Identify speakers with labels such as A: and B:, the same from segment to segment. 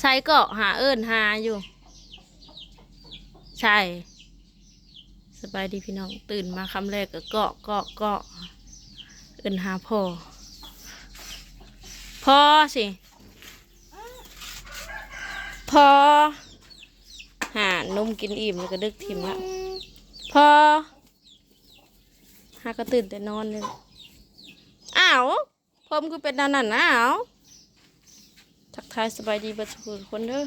A: ใช่เกาะหาเอิญหาอยู่ ใช่ สบายดีพี่น้อง ตื่นมาคำแรกก็เกาะเกาะเกาะเอิญหาพ่อ พ่อสิพ่อหานมกินอิ่มแล้วก็ดึกทิมละพ่อหาก็ตื่นแต่นอนเลยอ้าวผมคือเป็นดานนั่นนะอ้าว ทักทายสบายดีบัดสุขคนเด้อ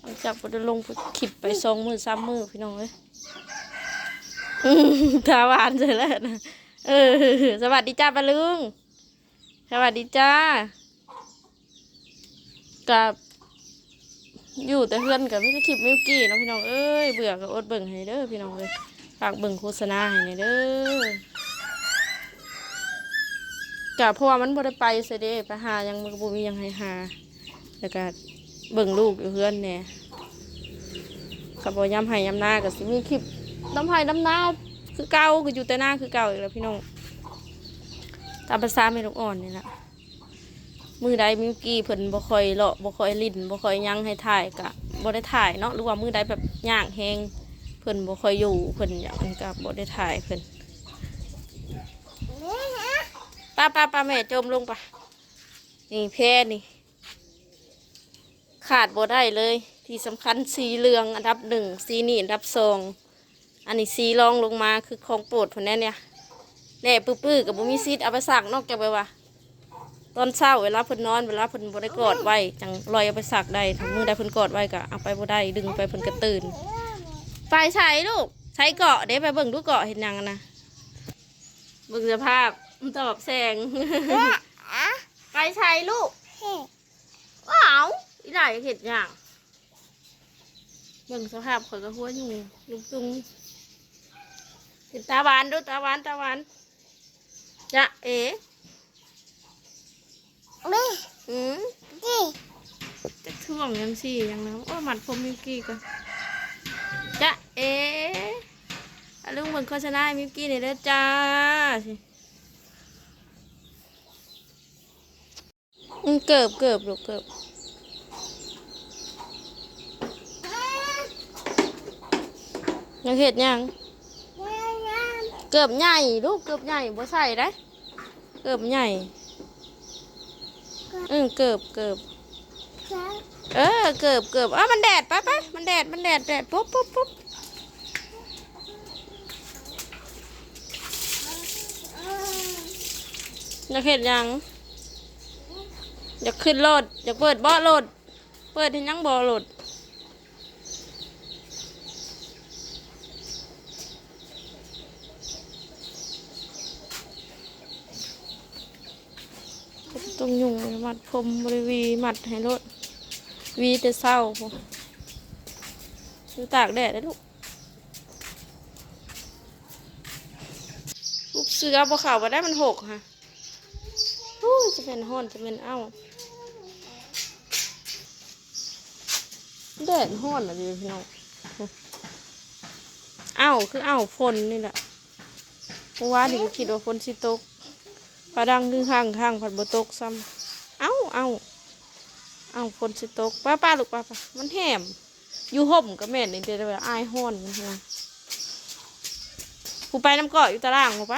A: หลังจากบไดลงขิบไปสองมือสามมือพี่น้องเลยอื้อตาวานเลยแล้วนะเออสวัสดีจ้าปาลุงสวัสดีจ้ากับอยู่แต่เพื่อนกับไม่ได้คลิปมิวกี้นะพี่น้องเอ้ยเบื่อก็อดเบิ่งให้เด้อพี่น้องเลยฝากเบิ่งโฆษณาให้หน่อยเด้อ กับเพราะว่ามันบ่ได้ไปเสยเด้ไปหายังมันก็บ่มีหยังให้หาแล้วก็เบิ่งลูกอยู่เพื่อนแหน่กับบ่ย้ำให้ย้ำหน้าก็สิมีคลิปน้ำให้น้ำหน้าคือเก่าคือยู่แต่หน้าคือเก่าอีกแล้วพี่น้องตามภาษาแม่ลูกอ่อนนี่แหละมือใดมิวกี้เพิ่นบ่ค่อยเลาะบ่ค่อยลิ้นบ่ค่อยยังให้ถ่ายกะบ่ได้ถ่ายเนาะหรือว่ามือใดแบบย่างแฮงเพิ่นบ่ค่อยอยู่เพิ่นอย่างนั้ก็บ่ได้ถ่ายเพิ่น ป้าป้าป้าแม่จมลงปะนี่แพ้นี่ ขาดบ่ได้เลย ที่สำคัญสีเหลืองอันดับหนึ่งสีนี่อันดับสองอันนี้สีรองลงมาคือของโปรดเพิ่นแน่เนี่ยแหน่ปื้อๆกับบ่มีซีดเอาไปสักนอกจากไปว่าตอนเช้าเวลาเพิ่นนอนเวลาเพิ่นบ่ได้กอดไว้จังลอยเอาไปสักได้ถ้ามือใดเพิ่นกอดไว้ก็เอาไปบ่ได้ดึงไปเพิ่นก็ตื่นไปใช้ลูกใช้เกาะเด้ไปเบิ่งดูเกาะเห็นยังนะเบิ่งสภาพ ตอบแสง ไปใช้ลูกว้าวอีหลายเห็ดหยังเบิ่งสภาพข่อยก็หัวอยู่ลุกตุงเห็นตาหวานดูตาหวานตาหวานจะเอ๋อืมจะท่วงยังสี่ยังนะโอ้หมัดผมมิวกี้ก่อนจะเอ๋อะลุงเบิ่งโฆษณาให้มิวกี้นี่เด้อจ้า อืมเกิบเกิบลูกเกิบยังเห็ดยัง เกิบใหญ่ลูกเกิบใหญ่บ่ใส่ได้เกิบใหญ่อืมเกือบเกือบเออเกือบเกือบอะมันแดดไปไปมันแดดมันแดดแดดปุ๊บปุ๊บปุ๊บยากเห็นยัง อยากขึ้นรถอยากเปิดเบาะรถเปิดที่ยังเบาะรถต้องยุ่งมัดผมบริวีมัดให้รถวีแต่เศร้าพอดูตากแดดได้ลูกลูกเสือบ่เข่าบ่ได้มันหกค่ะโอ้จะเป็นห้อนจะเป็นเอ้า แดดห้อนอะดิพี่น้องเอ้าคือเอ้าฝนนี่แหละเพราะว่าดิก็คิดว่าฝนสิตกปลาดังดึงข้างข้างผัดบตกซ้ำเอ้าเอ้าเอ้าฝนสิตกป้าป้าลูกป้าป้ามันแหมอยู่ห่มกับแม่นี่เดี๋ยวอายห้อนมันนะผู้ไปน้ำเกาะอยู่ตารางผู้ไป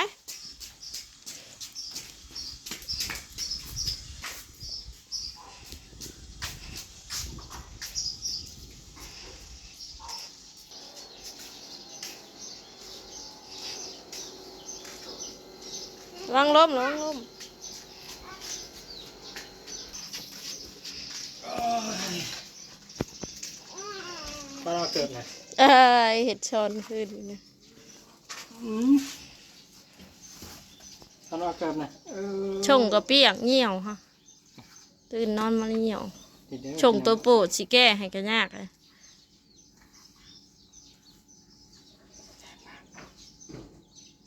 A: วังล้มระวังล้ม
B: ป้าเราเกิดไง
A: เอ้ยเห็ดชอนขึ้นนะ
B: ป้าเราเกิดไงเออ
A: ชงกระเปียกเหี่ยวค่ะตื่นนอนมาเหี่ยว
B: ติดเด้อ
A: ชงตัวโปรดสิแก้ให้กันยากเลย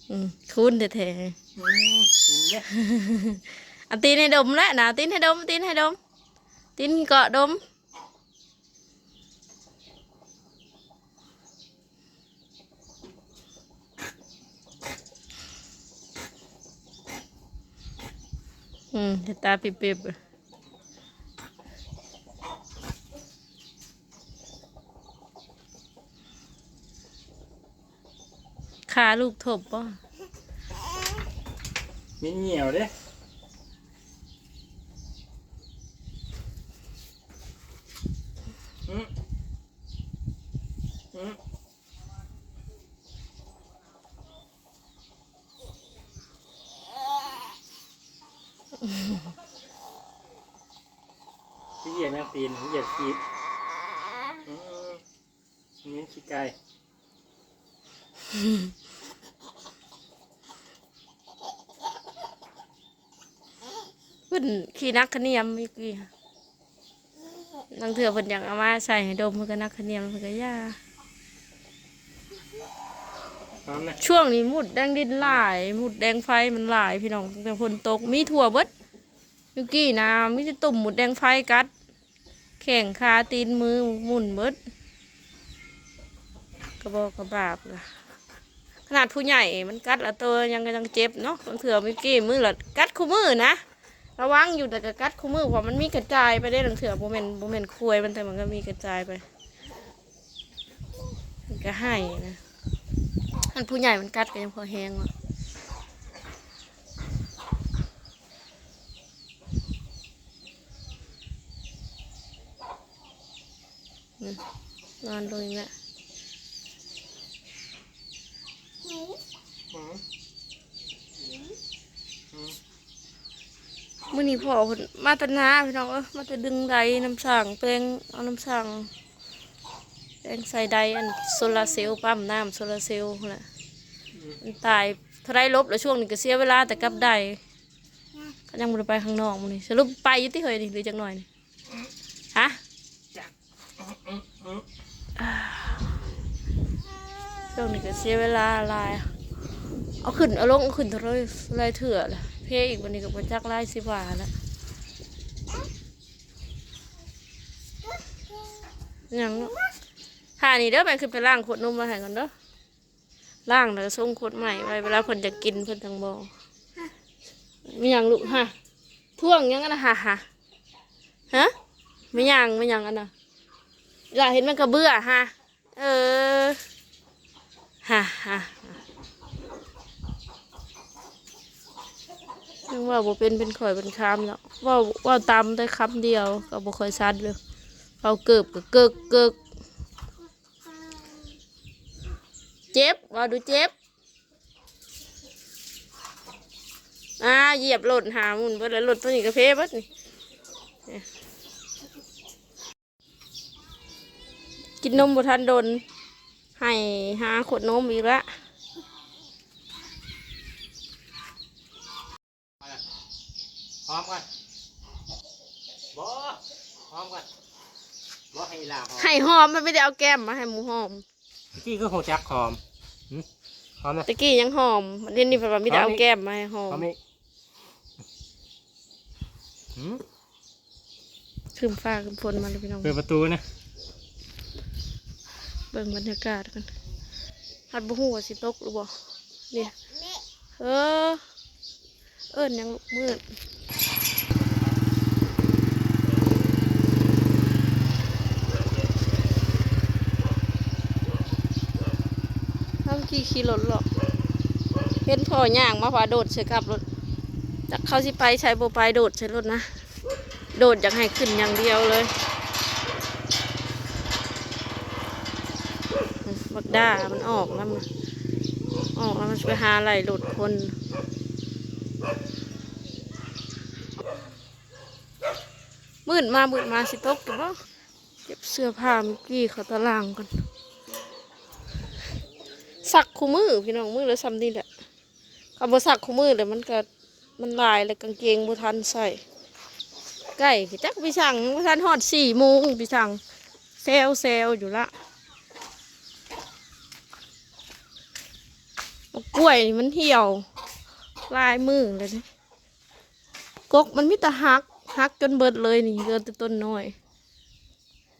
A: อืมคุ้นแท้
B: อืมเห็นไหม
A: ๆ อันตีนให้ดมแล้วนะตีนให้ดมตีนให้ดมตีนเกาะดมอืมตาปิบปิขาลูกทบป่ะ
B: มีเหนียวเด้อืมอืมที่เหยียดแมงตีนที่เหยียดขีดอืมนี่ขี้ไก่
A: พิ่นขี้นักขะเนียมเมื่อกี้บางเถื่อเพิ่นอยากเอามาใส่ให้ดมเพิ่นก็นักขะเนียมเพิ่นก็ย่า
B: พร้อมนะ
A: ช่วงนี้หมุดแดงดินหลายหมุดแดงไฟมันหลายพี่น้องตั้งแต่ฝนตกมีถั่วเบิดเมื่อกี้นะมีแต่ตุ่มหมุดแดงไฟกัด แข่งขาตีนมือหมุนเบิดกระบอกกระบาบล่ะขนาดผู้ใหญ่มันกัดละตัวยังก็ยังเจ็บเนาะบางเถื่อเมื่อกี้มือละกัดคู่มือนะ ระวังอยู่แต่ก็กัดคู่มือเพรามันมีกระจายไปได้หลังเถื่อโมเมนโมเมนคุยมันแต่มันก็มีกระจายไปมันก็ให้นะอันผู้ใหญ่มันกัดก็ยังพอแห้งวะนอนลงอีกแล้ว
B: อืมอืม
A: มื่อนี้พ่อเพิ่นมาตนาพี่น้องเอ้ยมาตดึงไดน้ำสั่งแปลงเอาน้ำสั่งแปลงใส่ไดอันโซลาเซลล์ปั๊มน้ำโซลาเซลล์นั่นแหละมันตายเท่าไรลบแล้วช่วงนี้ก็เสียเวลาแต่กลับได้ก็ยังบ่ได้ไปข้างนอกมื้อนี้สรุปไปอยู่ที่เฮยนี่หรือจักหน่อยนี่ฮะช่วงนี้ก็เสียเวลาหลายเอาขึ้นเอาลงเอาขึ้นเท่าไรไรเถื่อละ เพอีกวันนี้ก็บ่จักไล่สิบาละยังเนาะท่านี้เด้อไปขึ้นไปล้างขวดนมมาให้ก่อนเด้อล้างแล้วส่งขวดใหม่ไว้เวลาเพิ่นจะกินเพิ่นจังบ่มีหยังลูกฮะท่วงยังอะนะฮะฮะฮะไม่ยังไม่ยังอันนะอยากเห็นมันกระเบื้อฮะเออฮะฮะ ยังว่าบ่เป็นเป็นข่อยเป็นคำแล้วว่าว่าตามได้คำเดียวก็บ่ค่อยชัดเลยเอาเกิบก็เกิกเกิกเจ็บว่าดูเจ็บอ่าเหยียบหล่นหาหมุนเบิดแล้วหล่นตัวนี้กระเพเบิดนี่กินนมบ่ทันโดนให้หาขวดนมอีกละ
B: พร้ อมกันบอพร้อมกันบอให้ลาพร้อม
A: ให้หอมมันไม่ได้เอาแก้มมาให้หมูหอม
B: ที่คือหัวจักหอมหึพร้อมนะ
A: ตะกี้ยังหอมมันเดี๋ยวนี้แบบไม่ได้เอาแก้มมาให้หอ
B: พร้อ
A: ม
B: มอีกหืม
A: คืมฟ้าคืมฝนมาเลยพี่น้อง
B: เปิดประตูนะ
A: เบิ่งบรรยากาศกันฮัดบุหัวาสิตกหรือบ่เนี่ย เออ เอิ้นยังลูกมืด ทำกี่ขี่รถหรอกเห็นพ่อย่างมาพาโดดใส่กับรถจากเขาสิไปใช้โบไปโดดใส่รถนะ โดดอยากให้ขึ้นอย่างเดียวเลยบักด้ามันออกแล้วมันออกแล้วมันไปหาอะไหลหลุดคนมืดมามืดมาสิตกอยู่บ่เก็บเสื้อผ้าเมิกกี้เขาตารางก่อน สักคู่มือพี่น้องมือแล้วซ้ำนี่แหละคำว่าสักคู่มือเลยมันก็มันลายเลยกางเกงบุทันใส่ใกล้คือจักพี่ช่างบุทันหอดสี่โมงพี่ช่างเซลเซลอยู่ละกล้วยมันเหี่ยว ลายมือเลยนะกกมันมิตรหักหักจนเบิดเลยนี่เหลือแต่ต้นน้อย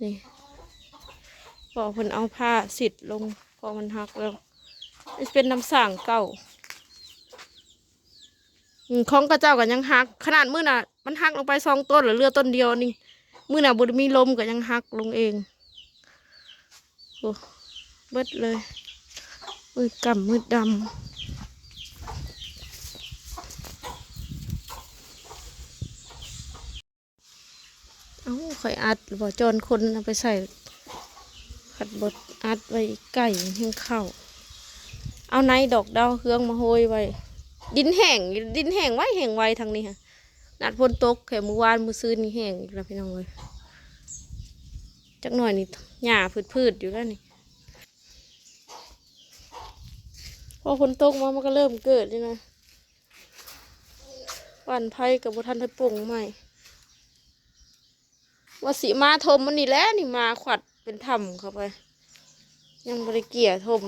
A: นี่พอเพิ่นเอาผ้าสิดลงพอมันหักแล้ว เป็นน้ำสั่งเก่าของกระเจ้ากันยังหัก ขนาดมือน่ะ มันหักลงไปสองต้นหรือเรือต้นเดียวนี่มือน่ะบุมีลมก็ยังหักลงเองโอ้เบิดเลยมืดกำมืดดำเอ้าข่อยอัดบ่จอนคนเอาไปใส่ขัดบดอัดไว้ไก่เฮียงเข้า เอาในดอกดาวเครื่องมาโหยไว้ ดินแห้งดินแห้งไว้แห้งไว้ทางนี้ฮะนัดฝนตกแค่มือวานมือซื้อนี่แห้งอีกแล้วพี่น้องเลยจักหน่อยนี่หญ้าพืดๆอยู่แล้วนี่พอฝนตกมามันก็เริ่มเกิดนี่นะปั่นไผ่กับบุทันได้ปลงใหม่ว่าสีมาทมมันนี่แหละนี่มาขวัดเป็นถ้ำเข้าไป ยังบริเกียทม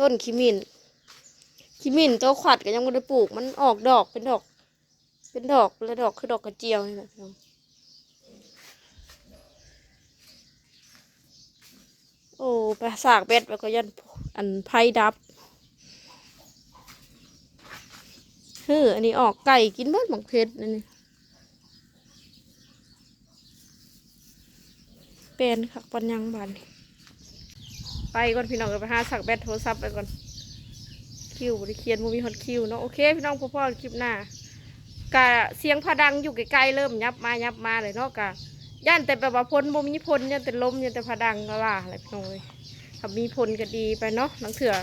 A: ต้นขิมิน ขิมินตัวขวัดก็ยังบริปลูก มันออกดอกเป็นดอก เป็นดอกแล้วดอกคือดอกกระเจียวนี่แหละพี่น้องโอ้ไปสากเบ็ดแล้วก็ยันอันไผ่ดับเฮ้ออันนี้ออกไก่กินเบิดหมักเพชรนั่นนี่เป็นคักปันยังบานไปก่อนพี่น้องไปหาสักแบตโทรศัพท์ไปก่อน คิวบริเคียนมูมีฮอตคิวเนาะโอเคพี่น้องพ่อพ่อคลิปหน้ากะเสียงพาดังอยู่ไกลๆเริ่มยับมายับมาเลยเนาะกะย่านแต่แบบว่าพลบ่มีพลย่านแต่ลมย่านแต่พาดังก็ว่าอะไรพี่น้องเลยถ้ามีพลก็ดีไปเนาะหนังเถื่อ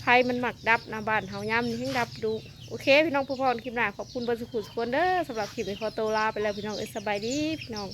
A: ไพ่มันหมักดับนาบ้านเฮาย่ำนี่ให้ดับดูโอเคพี่น้องพ่อพ่อคลิปหน้าขอบคุณบร์สุขุสุขคนเด้อสำหรับคลิปในี้ขอตัวลาไปแล้วพี่น้องเอสบายดีพี่น้อง